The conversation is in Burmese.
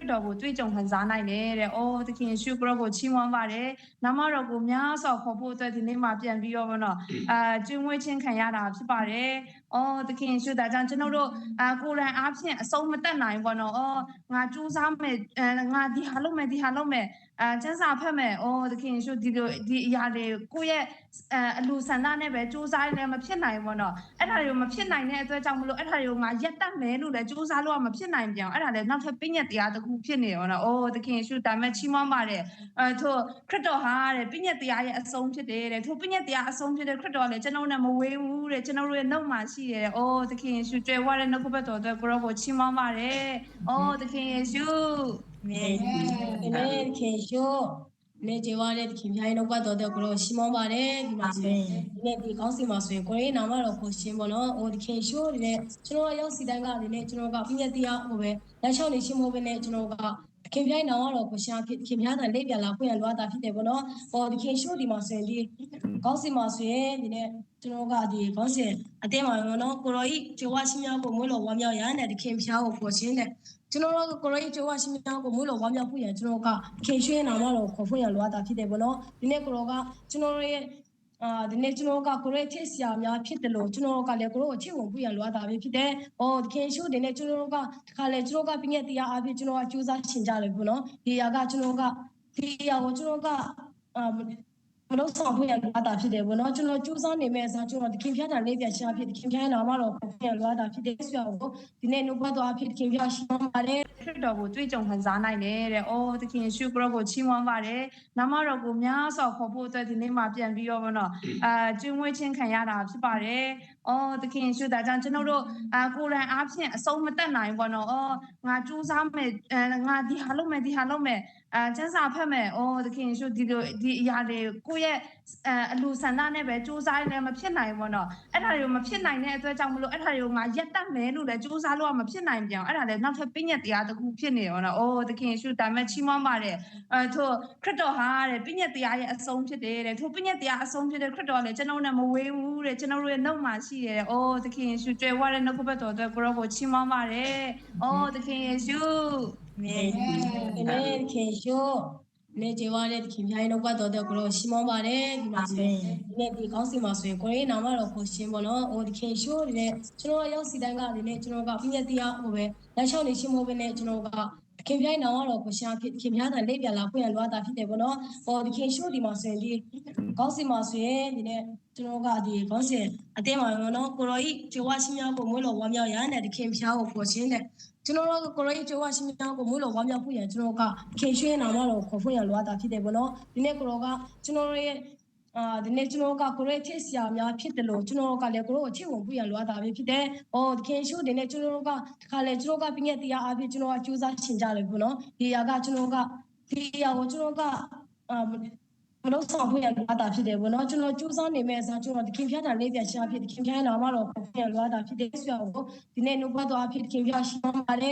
တ်တော်ကိုတွေ့ကြုံခံစားနိုင်တယ်တဲ့။အော်သခင်ယေရှုခရစ်ကိုချီးမွမ်းပါတယ်။နာမတော်ကိုများစွာခေါ်ဖို့အတွက်ဒီနေ့မှပြန်ပြီးတော့ဗောနော်။အာကျွင်းဝဲချင်းခံရတာဖြစ်ပါတယ်။အော်သခင်ယေရှုဒါကြောင့်ကျွန်တော်တို့အာကိုယ်တိုင်အားဖြင့်အဆုံးမတက်နိုင်ဘူးဗောနော်။အော်ငါကြိုးစားမယ်အဲငါဒီဟာလုပ်မယ်ဒီဟာလုပ်မယ် အဲစံစာဖတ်မယ်။အော်သခင်ယေရှုဒီလိုဒီအရာတွေကိုယ့်ရဲ့အဲအလူဆန္ဒနဲ့ပဲစူးစမ်းနေမဖြစ်နိုင်ဘူးဗောနော်။အဲ့ဒါတွေကိုမဖြစ်နိုင်တဲ့အတွက်ကြောင့်မလို့အဲ့ဒါတွေကိုငါရက်တက်မယ်လို့လည်းစူးစမ်းလို့ကမဖြစ်နိုင်ပြန်အဲ့ဒါလည်းနောက်ထပ်ပညာတရားတစ်ခုဖြစ်နေရောနော်။အိုးသခင်ယေရှုဒါမဲ့ချီးမွမ်းပါတယ်။အဲထို့ခရစ်တော်ဟာတဲ့ပညာတရားရဲ့အဆုံးဖြစ်တယ်တဲ့။ထို့ပညာတရားအဆုံးဖြစ်တဲ့ခရစ်တော်လည်းကျွန်တော်နဲ့မဝေးဘူးတဲ့။ကျွန်တော်တို့ရဲ့နှုတ်မှာရှိတယ်တဲ့။အိုးသခင်ယေရှုကြွယ်ဝတဲ့နှုတ်ကပတ်တော်အတွက်ကိုရောကိုချီးမွမ်းပါတယ်။အိုးသခင်ယေရှုအာ မင်အာမင်ခင်ရှုနေကြွားတဲ့ခင်ပြိုင်တော့ပတ်တော်တဲ့ကိုရောရှင်းမပါတယ်ဒီမှာဆိုရင်ဒီနေ့ဒီကောင်းစီမှာဆိုရင်ကိုရေးနာမတော်ကိုရှင်းပေါ့နော်ဟိုဒီခင်ရှုဒီနေ့ကျွန်တော်ရောက်စီတိုင်းကဒီနေ့ကျွန်တော်ကပြည့်တရားဟိုပဲလက်ချောင်းနေရှင်းဖို့ပဲနဲ့ကျွန်တော်က ခင်ပြိုင်နာမတော်ကိုရှာဖြစ်ခင်ပြားတဲ့လက်ပြလာဖွင့်ရလွားတာဖြစ်တယ်ပေါ့နော်ဟိုဒီခင်ရှုဒီမှာဆိုရင်ဒီကောင်းစီမှာဆိုရင်ဒီနေ့ကျွန်တော်ကဒီကောင်းစီအတင်းမှာပေါ့နော်ကိုရောဤကြွားရှင်းများကိုမွေးတော်ဝမ်းမြောက်ရတဲ့ဒီခင်ပြားကိုပေါ်ရှင်းတဲ့ကျွန်တော်တို့ကိုရိုင်းကျော်ဝရှင်များကိုမွေးလို့ဝမ်းမြောက်ဖို့ရန်ကျွန်တော်ကခင်ရွှေနာမတော်ခေါ်ဖို့ရန်လိုအပ်တာဖြစ်တယ်ဗောနော်ဒီနေ့ကိုရောကကျွန်တော်ရဲ့ အာဒီနေ့ကျွန်တော်ကကိုရိုင်းချစ်စရာများဖြစ်တယ်လို့ကျွန်တော်ကလည်းကိုရိုအချစ်ဝင်ဖို့ရန်လိုအပ်တာပဲဖြစ်တယ်။အော်ခင်ရွှေဒီနေ့ကျွန်တော်ကတခါလေကျွန်တော်ကပြည့်ညက်တရားအဖြစ်ကျွန်တော်ကစူးစမ်းရှင်ကြတယ်ဗောနော်ဒီຢာကကျွန်တော်ကဒီຢာကိုကျွန်တော်ကအာ မလို့ဆောင်ဖို့ရလိုအပ်တာဖြစ်တယ်ဗောနော်ကျွန်တော်စူးစမ်းနေမဲ့အစားကျွန်တော်တခင်ဖြတ်တာလေးပြန်ရှာဖြစ်တခင်ဖြတ်နာမတော်ခေါ်ဖို့ရန်လိုအပ်တာဖြစ်တယ်ဆိုတော့ဒီနေ့နှုတ်ပတ်တော်အဖြစ်တခင်ဖြတ်ရှင်းပါတယ်ခရစ်တော်ကိုတွေ့ကြုံခံစားနိုင်တယ်တဲ့။အော်သခင်ယေရှုခရစ်ကိုချီးမွမ်းပါတယ်။နာမတော်ကိုများစွာခေါ်ဖို့အတွက်ဒီနေ့မှပြန်ပြီးတော့ဗောနော်။အာကျွင်းဝဲချင်းခံရတာဖြစ်ပါတယ်။အော်သခင်ယေရှုဒါကြောင့်ကျွန်တော်တို့အာကိုယ်တိုင်အားဖြင့်အဆုံးမတက်နိုင်ဘူးဗောနော်။အော်ငါကြိုးစားမယ်အဲငါဒီဟာလုပ်မယ်ဒီဟာလုပ်မယ် အဲစံစာဖတ်မယ်။အော်သခင်ယေရှုဒီလိုဒီအရာတွေကိုယ့်ရဲ့အဲအလူဆန္ဒနဲ့ပဲစူးစမ်းနေမဖြစ်နိုင်ဘူးဗောနော်။အဲ့ဒါတွေကိုမဖြစ်နိုင်တဲ့အတွက်ကြောင့်မလို့အဲ့ဒါတွေကိုငါရက်တက်မယ်လို့လည်းစူးစမ်းလို့ကမဖြစ်နိုင်ပြန်အဲ့ဒါလည်းနောက်ထပ်ပညာတရားတစ်ခုဖြစ်နေရောနော်။အိုးသခင်ယေရှုဒါမဲ့ချီးမွမ်းပါတယ်။အဲထို့ခရစ်တော်ဟာတဲ့ပညာတရားရဲ့အဆုံးဖြစ်တယ်တဲ့။ထို့ပညာတရားအဆုံးဖြစ်တဲ့ခရစ်တော်လည်းကျွန်တော်နဲ့မဝေးဘူးတဲ့။ကျွန်တော်တို့ရဲ့နှုတ်မှာရှိတယ်တဲ့။အိုးသခင်ယေရှုကြွယ်ဝတဲ့နှုတ်ကပတ်တော်အတွက်ကိုရောကိုချီးမွမ်းပါတယ်။အိုးသခင်ယေရှု အာမင်အာမင်ခင်ရှုနေကြွားတဲ့ခင်ပြိုင်တော့ပတ်တော်တဲ့ကိုရောရှင်းမပါတယ်ဒီမှာဆိုရင်ဒီနေ့ဒီကောင်းစီမှာဆိုရင်ကိုရေးနာမတော်ကိုရှင်းပေါ့နော်ဟိုဒီခင်ရှုဒီနေ့ကျွန်တော်ရောက်စီတိုင်းကဒီနေ့ကျွန်တော်ကပြည့်တရားဟိုပဲလက်ချောင်းနေရှင်းဖို့ပဲနဲ့ကျွန်တော်က ခင်ပြိုင်နာမတော်ကိုရှာဖြစ်ခင်ပြားတဲ့လက်ပြလာဖွင့်ရလွားတာဖြစ်တယ်ပေါ့နော်ဟိုဒီခင်ရှုဒီမှာဆိုရင်ဒီကောင်းစီမှာဆိုရင်ဒီနေ့ကျွန်တော်ကဒီကောင်းစီအတင်းမှာပေါ့နော်ကိုရောဤကြွားရှင်းများကိုမွေးလို့ဝမ်းမြောက်ရတဲ့ဒီခင်ပြားကိုပေါ်ရှင်းတဲ့ကျွန်တော်တို့ကိုရိုင်းကျော်ဝရှင်များကိုမွေးလို့ဝမ်းမြောက်ဖို့ရန်ကျွန်တော်ကခင်ရွှေနာမတော်ခေါ်ဖို့ရန်လိုအပ်တာဖြစ်တယ်ဗောနော်ဒီနေ့ကိုရောကကျွန်တော်ရဲ့ အာဒီနေ့ကျွန်တော်ကကိုရိုင်းချစ်စရာများဖြစ်တယ်လို့ကျွန်တော်ကလည်းကိုရိုအချစ်ဝင်ဖို့ရန်လိုအပ်တာပဲဖြစ်တယ်။အော်ခင်ရွှေဒီနေ့ကျွန်တော်ကတခါလေကျွန်တော်ကပြည့်ညက်တရားအဖြစ်ကျွန်တော်ကစူးစမ်းရှင်ကြတယ်ဗောနော်ဒီຢာကကျွန်တော်ကဒီຢာကိုကျွန်တော်ကအာမလို့ဆောင်ဖို့ရန်လိုအပ်တာဖြစ်တယ်ဗောနော်ကျွန်တော်စူးစမ်းနေမဲ့အစားကျွန်တော်တခင်ဖြတ်တာလေးပြန်ရှာဖြစ်တခင်ဖြတ်နာမတော်ခေါ်ဖို့ရန်လိုအပ်တာဖြစ်တယ်ဆိုတော့ဒီနေ့နှုတ်ဘတ်တော်အဖြစ်တခင်ဖြတ်ရှင်းပါတယ်